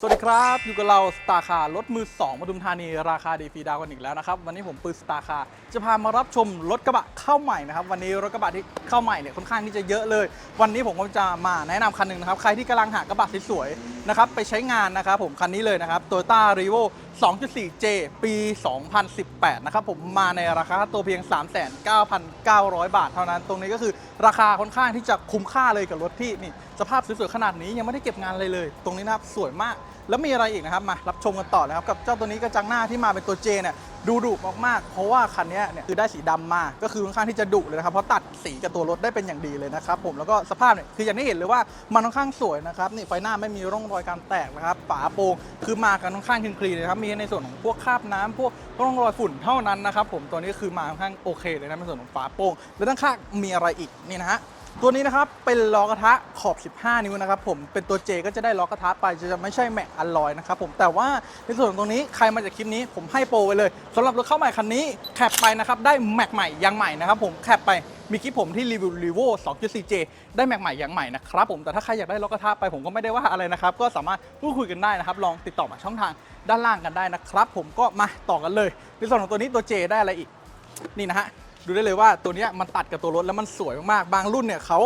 สวัสดีครับ อยู่กับเราสตาร์คาร์รถมือ2ปทุมธานี ราคาดีฟรีดาวกันอีกแล้วนะครับ วันนี้ผมปืนสตาร์คาร์จะพามารับชมรถกระบะเข้าใหม่นะครับ วันนี้รถกระบะที่เข้าใหม่เนี่ยค่อนข้างที่จะเยอะเลย วันนี้ผมก็จะมาแนะนำคันหนึ่งนะครับ ใครที่กำลังหากระบะสวยๆนะครับไปใช้งานนะครับผมคันนี้เลยนะครับ Toyota r e v o 2.4J ปี 2018 นะครับผมมาในราคาตัวเพียง 39,900 บาท เท่านั้น ตรงนี้ก็คือราคาค่อนข้างที่จะคุ้มค่าเลยกับรถที่นี่สภาพสวยๆขนาดนี้ยังไม่ได้เก็บงานเลยเลย ตรงนี้นะครับสวยมาก แล้วมีอะไรอีกนะครับมารับชมกันต่อนะครับกับเจ้าตัวนี้กระจังหน้าที่มาเป็นตัวเจเนี่ยดูดุมากๆ เพราะว่าคันนี้เนี่ยคือได้สีดำมาก็คือค่อนข้างที่จะดุเลยนะครับเพราะตัดสีกับตัวรถได้เป็นอย่างดีเลยนะครับผมแล้วก็สภาพเนี่ยคืออย่างที่เห็นเลยว่ามันค่อนข้างสวยนะครับนี่ไฟหน้าไม่มีร่องรอยการแตกนะครับฝาโปร่งคือมากันค่อนข้างคลีนๆเลยครับมีในส่วนของพวกคราบน้ำพวกร่องรอยฝุ่นเท่านั้นนะครับผมตัวนี้คือมาค่อนข้างโอเคเลยนะในส่วนของฝาโปร่งแล้วด้านข้างมีอะไรอีกนี่นะฮะ ตัวนี้นะครับเป็นล้อกระทะขอบ 15 นิ้วนะครับผมเป็นตัว J ก็จะได้ล้อกระทะไปจะไม่ใช่แม็กอลลอยนะครับผมแต่ว่าในส่วนของตรงนี้ใครมาจากคลิปนี้ผมให้โปรไว้เลยสำหรับรถเข้าใหม่คันนี้แคปไปนะครับได้แม็กใหม่ยางใหม่นะครับผมแคปไปมีคลิปผมที่รีวิวรีโว 2.4J ได้แม็กใหม่ยางใหม่นะครับผมแต่ถ้าใครอยากได้ล้อกระทะไปผมก็ไม่ได้ว่าอะไรนะครับก็สามารถพูดคุยกันได้นะครับลองติดต่อมาช่องทางด้านล่างกันได้นะครับผมก็มาต่อกันเลยในส่วนของตัวนี้ตัว J ได้อะไรอีกนี่นะฮะ ดูได้เลยว่าตัวนี้มันตัดกับตัวรถแล้วมันสวยมากๆ บางรุ่นเนี่ยเขา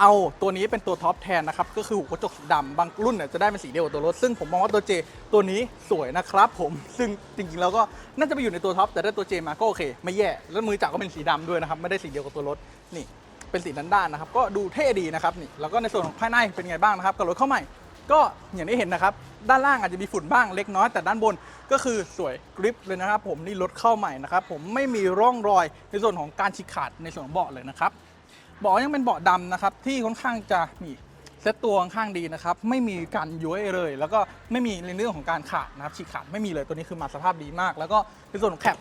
เอาตัวนี้เป็นตัวท็อปแทนนะครับ ก็คือหัวกระจกสีดำบางรุ่นเนี่ยจะได้เป็นสีเดียวกับตัวรถ ซึ่งผมมองว่าตัว J ตัวนี้สวยนะครับผม ซึ่งจริงๆแล้วก็น่าจะไปอยู่ในตัวท็อปแต่ได้ตัว J มาก็โอเค ไม่แย่ แล้วมือจับก็เป็นสีดำด้วยนะครับ ไม่ได้สีเดียวกับตัวรถ นี่ เป็นสีด้านๆนะครับ ก็ดูเท่ดีนะครับ นี่ แล้วก็ในส่วนของภายในเป็นไงบ้างนะครับ กับรถเข้าใหม่ ก็อย่างที่เห็นนะครับ ด้านล่างอาจจะมีฝุ่นบ้างเล็กน้อยแต่ด้านบนก็คือสวยกริปเลยนะครับ ผมนี่รถเข้าใหม่นะครับ ผมไม่มีร่องรอยในส่วนของการฉีกขาดในส่วนของเบาะเลยนะครับเบาะยังเป็นเบาะดำนะครับที่ค่อนข้างจะนี่เซ็ตตัวค่อนข้างดีนะครับ ไม่มีการย้วยเลย แล้วก็ไม่มีในเรื่องของการขาดนะครับฉีกขาดไม่มีเลยตัวนี้คือมาสภาพดีมาก แล้วก็ในส่วนของแคป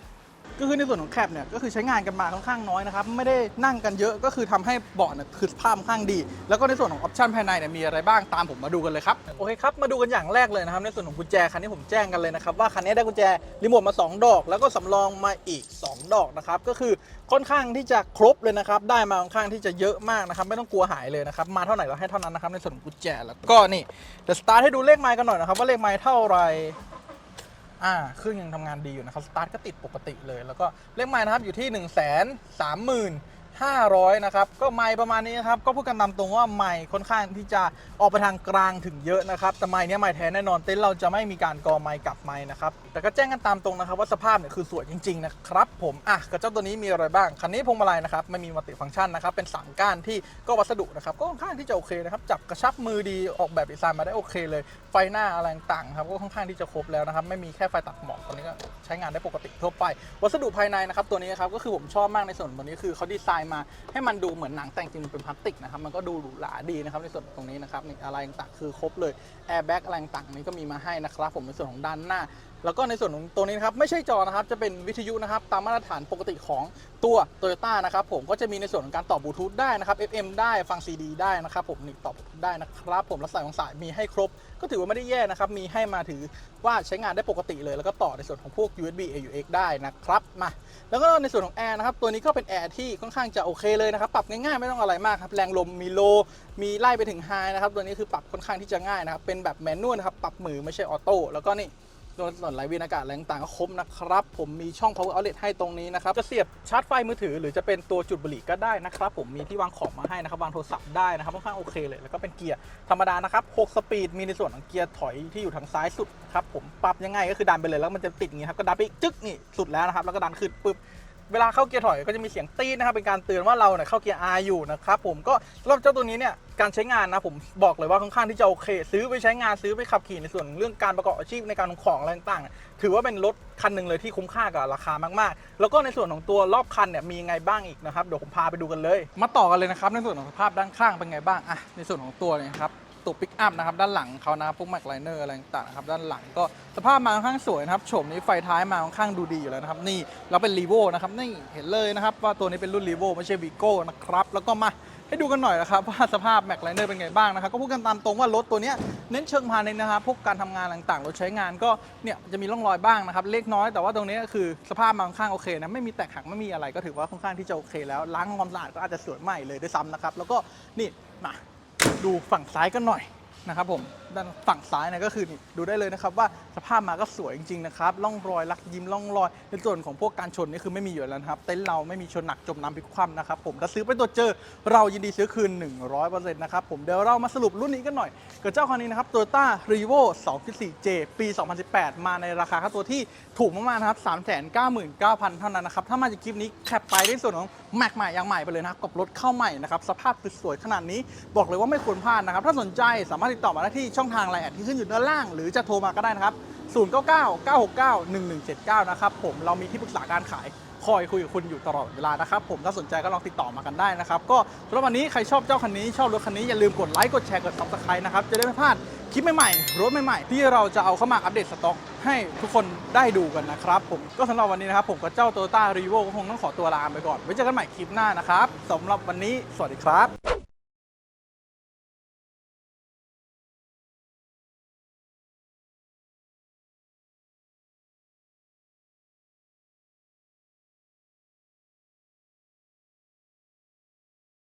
ก็คือในส่วนของแคปเนี่ยก็คือใช้งานกันมาค่อนข้างน้อยนะครับไม่ได้นั่งกันเยอะก็คือทำให้เบาะเนี่ยคือภาพค่อนข้างดี แล้วก็ในส่วนของออปชันภายในเนี่ยมีอะไรบ้างตามผมมาดูกันเลยครับโอเคครับมาดูกันอย่างแรกเลยนะครับในส่วนของกุญแจคันนี้ผมแจ้งกันเลยนะครับว่าคันนี้ได้กุญแจรีโมทมา 2 ดอก แล้วก็สำรองมาอีก 2 ดอกนะครับก็คือค่อนข้างที่จะครบเลยนะครับได้มาค่อนข้างที่จะเยอะมากนะครับไม่ต้องกลัวหายเลยนะครับมาเท่าไหร่เราให้เท่านั้นนะครับในส่วนของกุญแจแล้วก็นี่เดี๋ยวสตาร์ทให้ดูเลขไมล์กันหน่อยนะครับว่าเลขไมล์เท่าไหร่ อ่าเครื่องยังทำงานดีอยู่นะครับ สตาร์ทก็ติดปกติเลย แล้วก็เลขไม้นะครับอยู่ที่ 1 3 3 500 นะครับ ก็ไม้ประมาณนี้นะครับ ก็พูดกันตามตรงว่าไม้ค่อนข้างที่จะออกไปทางกลางถึงเยอะนะครับ แต่ไม้เนี้ยไม้แท้แน่นอนเต็นท์เราจะไม่มีการกอไม้กลับไม้นะครับ แต่ก็แจ้งกันตามตรงนะครับ ว่าสภาพเนี่ยคือสวยจริงๆนะครับผม อะกับเจ้าตัวนี้มีอะไรบ้าง คันนี้พวงมาลัยนะครับไม่มีมัลติฟังก์ชันนะครับ เป็นสามก้านที่ก็วัสดุนะครับ ก็ค่อนข้างที่จะโอเคนะครับ จับกระชับมือดี ออกแบบดีไซน์มาได้โอเคเลย ไฟหน้าอะไรต่างๆครับ ก็ค่อนข้างที่จะครบแล้วนะครับ ไม่มีแค่ไฟตัดหมอกตัวนี้ก็ใช้งานได้ปกติทั่วไป วัสดุภายในนะครับตัวนี้ครับก็คือผมชอบมากในส่วนตัวนี้คือเขาดีไซน์มา ให้มันดูเหมือนหนังแต่งจริงเป็นพลาสติกนะครับมันก็ดูหรูหราดีนะครับในส่วนตรงนี้นะครับอะไรต่างๆคือครบเลยแอร์แบ็กอะไรต่างๆนี้ก็มีมาให้นะครับผมในส่วนของด้านหน้าแล้วก็ในส่วนของตัวนี้นะครับไม่ใช่จอนะครับ จะเป็นวิทยุนะครับ ตามมาตรฐานปกติของตัว t o y ยต้านะครับผมก็จะมีในส่วนของการต่อบลูทูธได้นะครับ FM ได้ฟัง CD ได้นะครับผมนี่ต่อบลูทูธได้นะครับ ผมและสายของสายมีให้ครบ ก็ถือว่าไม่ได้แย่นะครับ มีให้มาถือว่าใช้งานได้ปกติเลย แล้วก็ต่อในส่วนของพวก USB AUX ได้นะครับมาแล้วก็ในส่วนของแอร์นะครับตัวนี้ก็เป็นแอร์ที่ค่อนข้างจะโอเคเลยนะครับปรับง่ายๆไม่ต้องอะไรมากครับแรงลมมีโล มีไล่ไปถึงไฮนะครับตัวนี้คือปรับค่อนข้างที่จะง่ายนะครับเป็นแบบแมนนวลนะครับปรับมือไม่ใช่ออโต้แล้วก็นี่ โดนส่วนไหลเวียนอากาศอะไรต่างๆก็ครบนะครับ ผมมีช่อง power outlet ให้ตรงนี้นะครับ จะเสียบชาร์จไฟมือถือ หรือจะเป็นตัวจุดบุหรี่ก็ได้นะครับ ผมมีที่วางของมาให้นะครับ วางโทรศัพท์ได้นะครับค่อนข้างโอเคเลยแล้วก็เป็นเกียร์ธรรมดานะครับ 6 สปีดมีในส่วนของเกียร์ถอยที่อยู่ทางซ้ายสุดครับผมปรับยังไงก็คือดันไปเลยแล้วมันจะติดอย่างนี้ครับก็ดันไปจึ๊กนี่สุดแล้วนะครับแล้วก็ดันขึ้นปุ๊บ เวลาเข้าเกียร์ถอยก็จะมีเสียงตีดนะครับเป็นการเตือนว่าเราเนี่ยเข้าเกียร์ R อยู่นะครับผมก็สำหรับเจ้าตัวนี้เนี่ยการใช้งานนะผมบอกเลยว่าค่อนข้างที่จะโอเค ซื้อไปใช้งานซื้อไปขับขี่ในส่วนเรื่องการประกอบอาชีพในการขนของอะไรต่างๆ ถือว่าเป็นรถคันหนึ่งเลยที่คุ้มค่ากับราคามากๆ แล้วก็ในส่วนของตัวรอบคันเนี่ยมีไงบ้างอีกนะครับเดี๋ยวผมพาไปดูกันเลย มาต่อกันเลยนะครับในส่วนของสภาพด้านข้างเป็นไงบ้างอะในส่วนของตัวเนี่ยครับ ตัวปิกอัพนะครับด้านหลังเขานะครับพวกแม็กไลเนอร์อะไรต่างๆนะครับด้านหลังก็สภาพมาค่อนข้างสวยนะครับโฉมนี้ไฟท้ายมาค่อนข้างดูดีอยู่แล้วนะครับนี่เราเป็นรีโวนะครับนี่เห็นเลยนะครับว่าตัวนี้เป็นรุ่นรีโวไม่ใช่วีโก้นะครับแล้วก็มาให้ดูกันหน่อยนะครับว่าสภาพแม็กไลเนอร์เป็นไงบ้างนะครับก็พูดกันตามตรงว่ารถตัวนี้เน้นเชิงพาณิชย์นะครับพวกการทำงานต่างๆรถใช้งานก็เนี่ยจะมีร่องรอยบ้างนะครับเล็กน้อยแต่ว่าตรงนี้ก็คือสภาพมาค่อนข้างโอเคนะไม่มีแตกหักไม่มีอะไรก็ถือว่าค่อนข้างที่จะโอเคแล้วล้างความสะอาดก็อาจจะสวยใหม่เลยด้วยซ้ำนะครับแล้วก็นี่มา ดูฝั่งซ้ายกันหน่อยนะครับผมด้านฝั่งซ้ายนะก็คือดูได้เลยนะครับว่าสภาพมาก็สวยจริงๆนะครับร่องรอยลักยิ้มร่องรอยในส่วนของพวกการชนนี่คือไม่มีอยู่แล้วนะครับเต็นท์เราไม่มีชนหนักจมน้ำพลิกคว่ำนะครับผมถ้าซื้อไปตัวจเจอเรายินดีซื้อคืน 100%นะครับผมเดี๋ยวเรามาสรุปรุ่นนี้กันหน่อยกับเจ้าคันนี้นะครับ Toyota Revo 2.4J ปี 2018 มาในราคาค่าตัวที่ถูกมากๆนะครับ 399,000 เท่านั้นนะครับ ถ้ามาจากคลิปนี้แคปไปในส่วนของแม็กใหม่ยางใหม่ไปเลยนะครับกับรถเข้าใหม่นะครับ สภาพสวยๆขนาดนี้บอกเลยว่าไม่ควรพลาดนะครับ ถ้าสนใจสามารถติดต่อมาได้ที่ช่องทางไลน์แอดที่ขึ้นอยู่ด้านล่าง หรือจะโทรมาก็ได้นะครับ0999691179 นะครับผมเรามีที่ปรึกษาการขาย คอยคุยกับคุณอยู่ตลอดเวลานะครับ ผมถ้าสนใจก็ลองติดต่อมากันได้นะครับ ก็สำหรับวันนี้ใครชอบเจ้าคันนี้ชอบรถคันนี้อย่าลืมกดไลค์กดแชร์กด s u b สไครต์นะครับจะได้ไม่พลาดคลิปใหม่ๆรถใหม่ๆ ที่เราจะเอาเข้ามาอัปเดตสต็อก ให้ทุกคนได้ดูกันนะครับ ผมก็สำหรับวันนี้นะครับ ผมกับเจ้าโตโยต้ารีโวก็คงต้องขอตัวลาไปก่อนไว้เจอกันใหม่คลิปหน้านะครับสำหรับวันนี้สวัสดีครับ